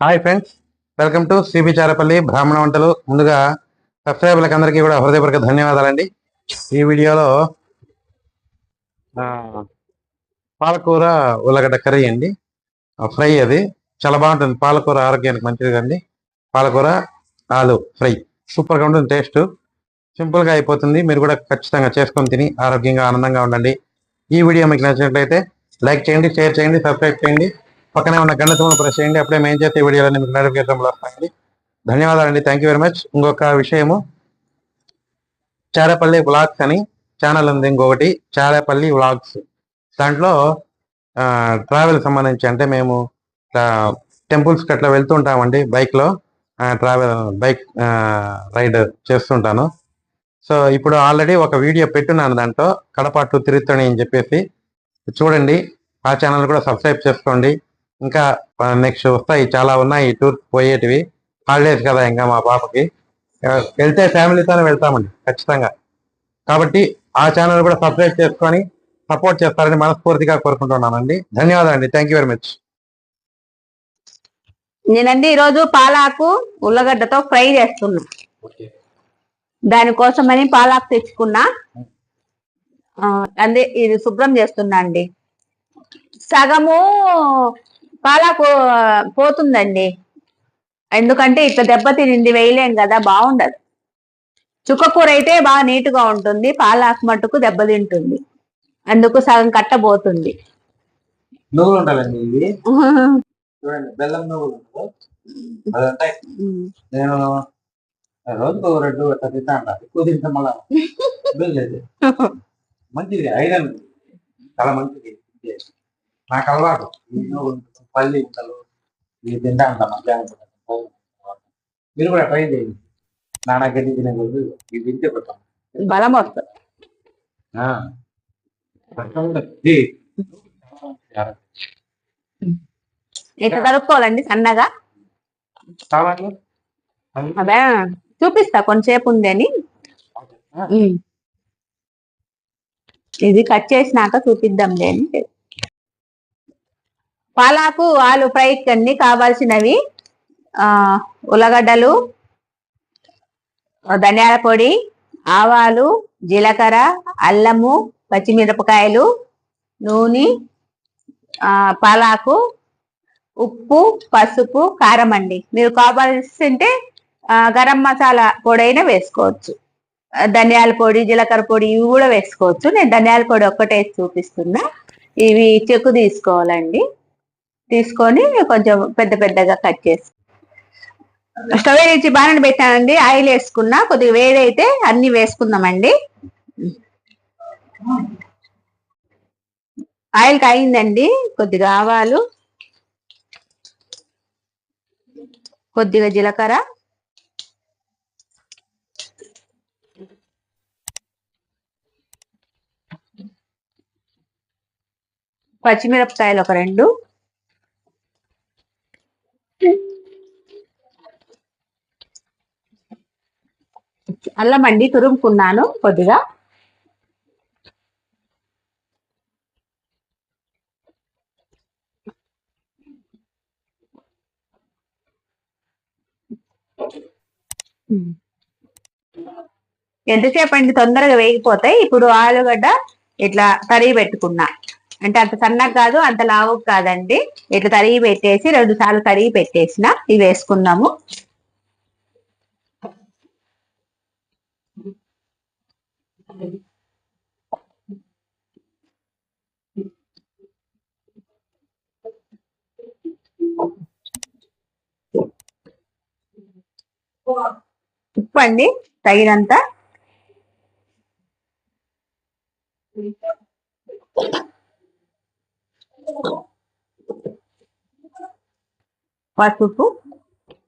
Hi friends welcome to CB Charapalli బ్రాహ్మణ వంటలు. ముందుగా సబ్స్క్రైబర్లకు అందరికీ కూడా హృదయపూర్వక ధన్యవాదాలండి. ఈ వీడియోలో ఆ, పాలకూర ఉల్లగడ్డ కర్రీ అండి. ఫ్రై అది. చాలా బాగుంటుంది. పాలకూర ఆరోగ్యానికి మంచిది కండి పాలకూర ఆలు ఫ్రై. సూపర్గా ఉంటుంది టేస్ట్. సింపుల్గా అయిపోతుంది. మీరు కూడా ఖచ్చితంగా చేసుకొని తిని ఆరోగ్యంగా ఆనందంగా ఉండండి. ఈ వీడియో మీకు నచ్చినట్లయితే లైక్ చేయండి షేర్ చేయండి సబ్స్క్రైబ్ చేయండి. పక్కనే ఉన్న గంట ప్రెస్ చేయండి. అప్పుడే మేము చేసే వీడియోలన్నీ మీకు నోటిఫికేషన్లు వస్తాయండి. ధన్యవాదాలండి. థ్యాంక్ యూ వెరీ మచ్ ఇంకొక విషయము. చారేపల్లి వ్లాగ్స్ అని ఛానల్ ఉంది ఇంకొకటి. చారేపల్లి వ్లాగ్స్ దాంట్లో ట్రావెల్ సంబంధించి అంటే మేము టెంపుల్స్ అట్లా వెళ్తుంటామండి బైక్లో ట్రావెల్ బైక్ రైడ్ చేస్తుంటాను. సో ఇప్పుడు ఆల్రెడీ ఒక వీడియో పెట్టున్నాను దాంట్లో. కడపాటు టు అని చెప్పేసి. చూడండి. ఆ ఛానల్ కూడా సబ్స్క్రైబ్ చేసుకోండి. ఇంకా నెక్స్ట్ వస్తాయి. చాలా ఉన్నాయి టూర్ పోయేటివి. హాలిడేస్ కదా ఇంకా మా పాపకి. వెళ్తే ఫ్యామిలీతోనే వెళ్తామండి ఖచ్చితంగా. కాబట్టి ఆ ఛానల్ కూడా సబ్స్క్రైబ్ చేసుకొని సపోర్ట్ చేస్తారని మనస్ఫూర్తిగా కోరుకుంటున్నానండి. ధన్యవాదాలండి. థ్యాంక్ యూ వెరీ మచ్ నేనండి ఈరోజు పాలాకు ఉల్లగడ్డతో ఫ్రై చేస్తున్నా. దానికోసమని పాలాకు తెచ్చుకున్నా. అదే ఇది శుభ్రం చేస్తున్నా అండి. సగము పాలాకు పోతుందండి. ఎందుకంటే ఇట్లా దెబ్బతినింది వేయలేం కదా బాగుండదు. చుక్కకూర అయితే బాగా నీట్గా ఉంటుంది పాలాకు మట్టుకు దెబ్బతింటుంది అందుకు సగం కట్టబోతుంది నువ్వులు ఉండాలండి ఇవి? చూడండి బెల్లం నువ్వులు అదంతా నేను రోజుకు రెండు అట్లా తింటా అంట. ఎక్కువ తింటాం మళ్ళా లేదు. మంచిది ఐరన్. చాలా మంచిది. నాకు అలవాటు. పల్లి ఉంటలు ఇవి తింటా అంట మధ్యాహ్నం. మీరు కూడా ట్రై చేయండి. నానా గడ్డి తినే రోజు ఇవి తింటే పెట్టాం బలం వస్తుంది. ఇట్లా కలుపుకోవాలండి? సన్నగా? కావాలి? అదే చూపిస్తా. కొంచెంసేపు ఉంది అని. ఇది కట్ చేసినాక చూపిద్దాంలే అని. పాలాకు ఆలు ఫ్రై అన్ని కావాల్సినవి ఆ ఉల్లగడ్డలు ధనియాల పొడి ఆవాలు జీలకర్ర అల్లము పచ్చిమిరపకాయలు నూనె ఆ పాలాకు ఉప్పు పసుపు కారం అండి. మీరు కావాల్సింటే గరం మసాలా పొడి అయినా వేసుకోవచ్చు. ధనియాల పొడి జీలకర్ర పొడి ఇవి కూడా వేసుకోవచ్చు. నేను ధనియాల పొడి ఒక్కటే చూపిస్తున్నా. ఇవి చెక్కు తీసుకోవాలండి. తీసుకొని కొంచెం పెద్ద పెద్దగా కట్ చేసి. స్టవ్ నుంచి బాణం పెట్టానండి. ఆయిల్ వేసుకున్నా కొద్దిగా వేడైతే అన్ని వేసుకుందామండి. ఆయిల్ కాయిందండి. కొద్దిగా ఆవాలు కొద్దిగా జీలకర్ర పచ్చిమిరపకాయలు ఒక రెండు అల్లం అండి తురుముకున్నాను కొద్దిగా. ఎంతసేపు అండి? తొందరగా వేగిపోతాయి. ఇప్పుడు ఆలుగడ్డ ఇట్లా తరిగి పెట్టుకున్నా. అంటే అంత సన్నగా కాదు అంత లావు కాదండి. ఇట్లా తరిగి పెట్టేసి రెండు సార్లు తరిగి పెట్టేసిన. ఇవి వేసుకున్నాము. ఉప్పు అండి తగినంత. పసుపు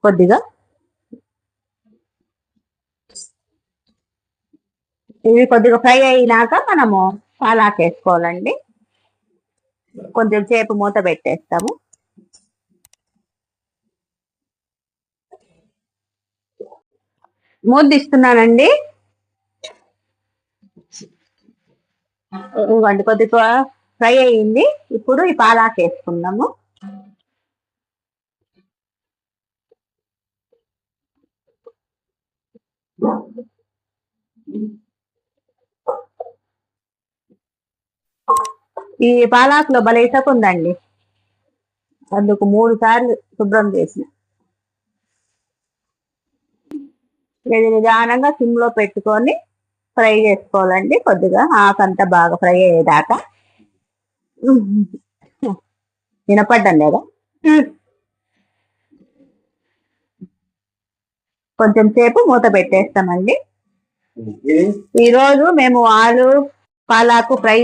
కొద్దిగా. ఇవి కొద్దిగా ఫ్రై అయినాక మనము పాలాకేసుకోవాలండి కొంచెం సేపు మూత పెట్టేస్తాము. మూతిస్తున్నానండి ఇవ్వండి కొద్దిగా ఫ్రై అయింది. ఇప్పుడు ఈ పాలాకేసుకుందాము Mm-hmm. ఈ పాలాకులో భలే ఉందండి అందుకు మూడు సార్లు శుభ్రం చేసిన ఇది నిదానంగా సిమ్లో పెట్టుకొని ఫ్రై చేసుకోవాలండి. కొద్దిగా ఆకంతా బాగా ఫ్రై అయ్యేదాకా. వినపడ్డం లేదా? కొంచెం సేపు మూత పెట్టేస్తామండి. ఈ రోజు మేము ఆలు పాలాకు ఫ్రై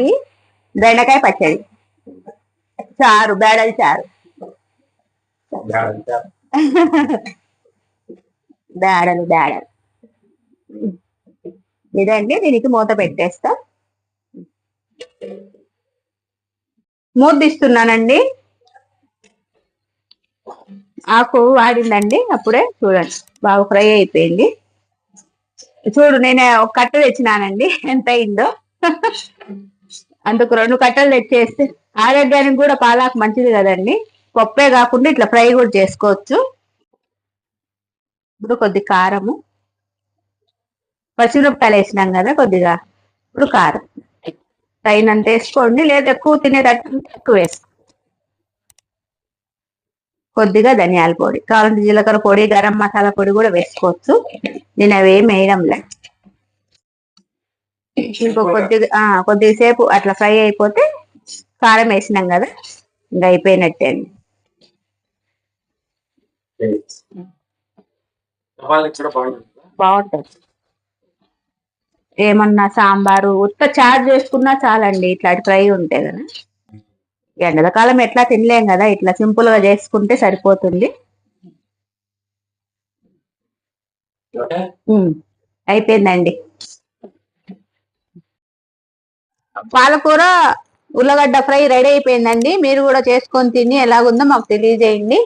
బెండకాయ పచ్చడి. చారు బేడల చారు. బేడలు బేడలు. ఇదండి దీనికి మూత పెట్టేస్తా. మూత తీస్తున్నానండి. ఆకు వాడిందండి అప్పుడే చూడండి. బాగా ఫ్రై అయిపోయింది. చూడు నేను ఒక కట్ట తెచ్చినానండి. ఎంత అయిందో. అందుకు రెండు కట్టలు తెచ్చేస్తే ఆరోగ్యానికి కూడా పాలాకు మంచిది కదండి. పప్పే కాకుండా ఇట్లా ఫ్రై కూడా చేసుకోవచ్చు. ఇప్పుడు కొద్ది కారము. పచ్చిమిరపకాయలు వేసినాం కదా కొద్దిగా. ఇప్పుడు కారం. తగినంత వేసుకోండి లేదా ఎక్కువ తినేటట్టు ఎక్కువ వేసుకో. కొద్దిగా ధనియాల పొడి కావాలంటే జీలకర్ర పొడి గరం మసాలా పొడి కూడా వేసుకోవచ్చు. నేను అవి వేయడం వేయడంలే. ఇంకో కొద్దిగా ఆ, కొద్దిగా సేపు అట్లా ఫ్రై అయిపోతే కారం వేసినాం కదా ఇంకా అయిపోయినట్టే. అండి బాగుంటుంది. ఏమన్నా సాంబారు ఉత్త చారు చేసుకున్నా చాలండి ఇట్లాంటి ఫ్రై ఉంటే కదా ఎండలకాలం ఎట్లా తినలేం కదా ఇట్లా సింపుల్గా చేసుకుంటే సరిపోతుంది. అయిపోయిందండి. పాలకూర ఉల్లగడ్డ ఫ్రై రెడీ అయిపోయిందండి. మీరు కూడా చేసుకొని తిని ఎలాగుందో మాకు తెలియజేయండి.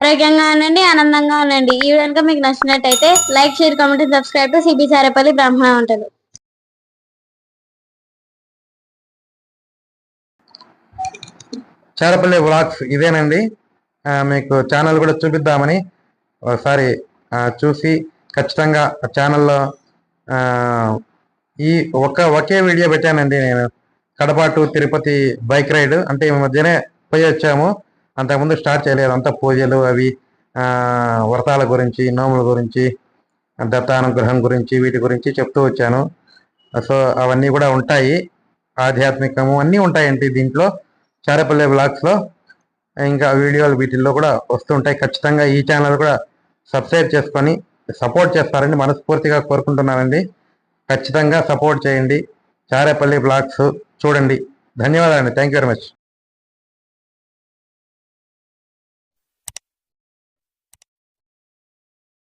ఆరోగ్యంగా ఉండండి ఆనందంగా ఉండండి. ఈ వీడియో కనుక మీకు నచ్చినట్టయితే like share comment subscribe to CB Sarepalli బ్రహ్మ వంటలు. చారపల్లి వ్లాగ్స్ ఇదేనండి. మీకు ఛానల్ కూడా చూపిద్దామని ఒకసారి చూసి ఖచ్చితంగా ఛానల్లో ఆ, ఈ ఒక ఒకే వీడియో పెట్టానండి నేను. Kadapa to Tirupati bike ride. అంటే ఈ మధ్యనే పోయి వచ్చాము. అంతకుముందు స్టార్ట్ చేయలేదు. అంతా పూజలు అవి వ్రతాల గురించి నోముల గురించి దత్తానుగ్రహం గురించి వీటి గురించి చెప్తూ వచ్చాను. సో అవన్నీ కూడా ఉంటాయి. ఆధ్యాత్మికము అన్నీ ఉంటాయండి దీంట్లో. చారపల్లె బ్లాగ్స్లో ఇంకా వీడియోలు వీటిల్లో కూడా వస్తుంటాయి. ఖచ్చితంగా ఈ ఛానల్ కూడా సబ్స్క్రైబ్ చేసుకొని సపోర్ట్ చేస్తారని మనస్ఫూర్తిగా కోరుకుంటున్నానండి. ఖచ్చితంగా సపోర్ట్ చేయండి. చారేపల్లి బ్లాగ్స్ చూడండి. ధన్యవాదాలండి. Thank you very much